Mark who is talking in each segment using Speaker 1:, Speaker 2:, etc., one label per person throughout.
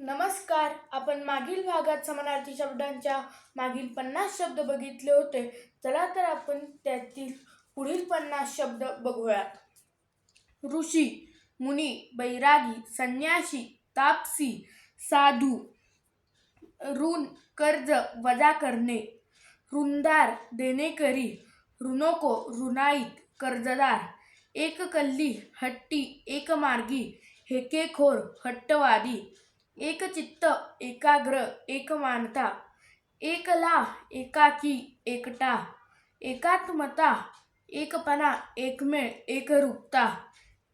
Speaker 1: नमस्कार. आपण मागील भागात समानार्थी शब्दांच्या मागील पन्नास शब्द बघितले होते. चला तर आपण त्यातील पुढील पन्नास शब्द बघूयात. ऋषी मुनी बैरागी संन्यासी तापसी साधू ऋण कर्ज वजा करणे ऋणदार देणेकरी ऋणोको ऋणाईत कर्जदार एक कल्ली हट्टी एक मार्गी हेकेखोर हट्टवादी एक चित्त एकाग्र एक मानता एकला एकाकी एकटा एकात्मता एकपणा एकमेळ एकरूपता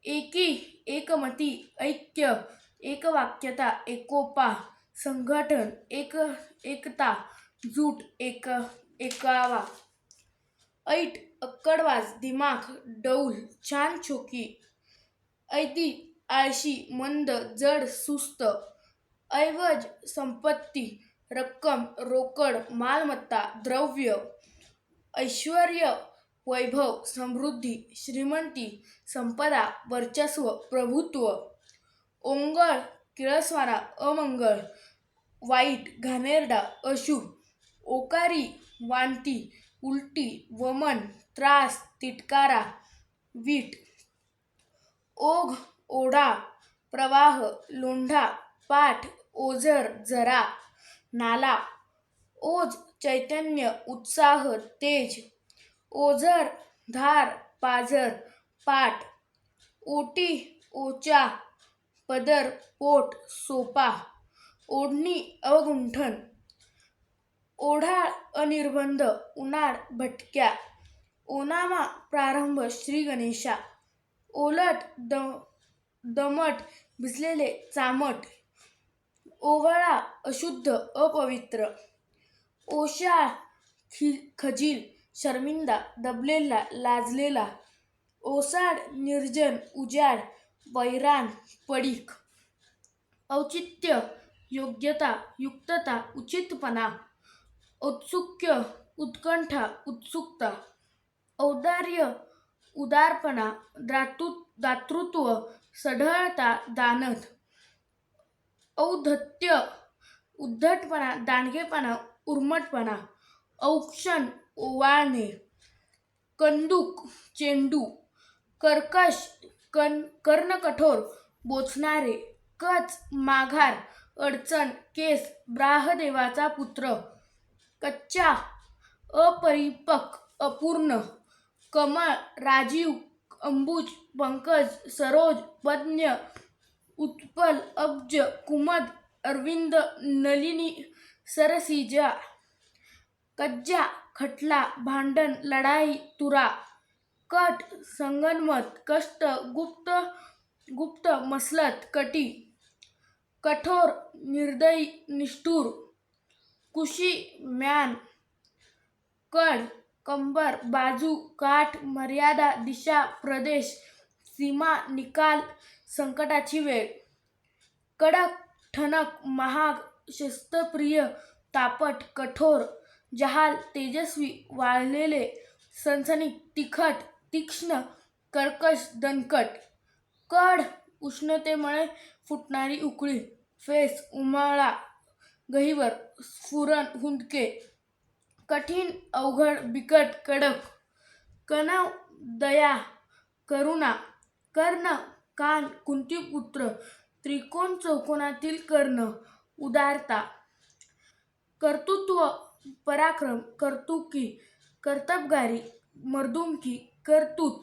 Speaker 1: एकी एकमती ऐक्य एकवाक्यता एकोपा संघटन एक एकता जूट एक एकावा ऐट अक्कडवाज दिमाग डौल छान छोकी ऐती आळशी मंद जड सुस्त ऐवज संपत्ती रक्कम रोकड मालमत्ता द्रव्य ऐश्वर वैभव समृद्धी श्रीमंती संपदा वर्चस्व प्रभुत्व ओंगळ किळसवारा अमंगळ वाईट घाणेरडा अशुभ ओकारी वांती उलटी वमन त्रास तिटकारा वीट ओघ ओढा प्रवाह लोंढा पाठ ओझर जरा नाला ओज चैतन्य उत्साह तेज ओझर धार पाझर पाठ ओटी ओचा पदर पोट सोपा ओढणी अवगुंठन ओढाळ अनिर्बंध उन्हाळ भटक्या ओनामा प्रारंभ श्री गणेशा ओलट द दमट भिजलेले चामट ओवाळा अशुद्ध अपवित्र. ओशाळ खि खजील शर्मिंदा दबलेला लाजलेला. ओसाड निर्जन उजाड वैराण पडीक. औचित्य योग्यता युक्तता उचितपणा. औत्सुक्य उत्कंठा उत्सुकता. औदार्य उदारपणा दातृ दातृत्व सढळता दानत औद्धत्य उद्धटपणा दांडगेपणा उर्मटपणा औक्षण ओवाळणे कंदूक चेंडू कर्कश कन कर्णकठोर बोचणारे कच माघार अडचण केस ब्राहदेवाचा पुत्र कच्चा अपरिपक अपूर्ण कमळ राजीव अंबुज पंकज सरोज पज्ञ उत्पल अब्ज कुमद अरविंद नलिनी सरसिजा कज्जा खटला भांडण लढाई तुरा कट संगनमत कष्ट गुप्त गुप्त मसलत कटी कठोर निर्दयी निष्ठूर कुशी म्यान कड कंबर बाजू काठ मर्यादा दिशा प्रदेश सीमा निकाल संकटाची वेळ. कडक ठणक महाग शिस्तप्रिय तापट कठोर जहाल तेजस्वी वाळलेले सनसनी तिखट तीक्ष्ण कर्कश दणकट. कड उष्णतेमुळे फुटणारी उकळी फेस उमाळा गहिवर स्फुरण हुंदके. कठीण अवघड बिकट कडक. कणव दया करुणा कर्ण कान कुंतीपुत्र त्रिकोण चौकोनातील कर्ण उदारता कर्तृत्व पराक्रम कर्तुकी कर्तबगारी मर्दुमकी कर्तुत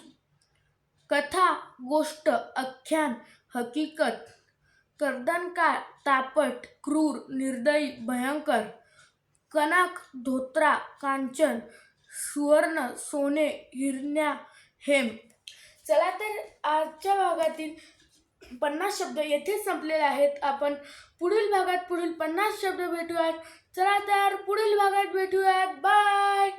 Speaker 1: कथा गोष्ट आख्यान हकीकत कर्दनकाळ तापट क्रूर निर्दयी भयंकर कनक धोत्रा कांचन सुवर्ण सोने हिरण्या हेम चला तर आजच्या भागातील पन्नास शब्द येथेच संपलेले आहेत. आपण पुढील भागात पुढील पन्नास शब्द भेटूयात. चला तर पुढील भागात भेटूयात. बाय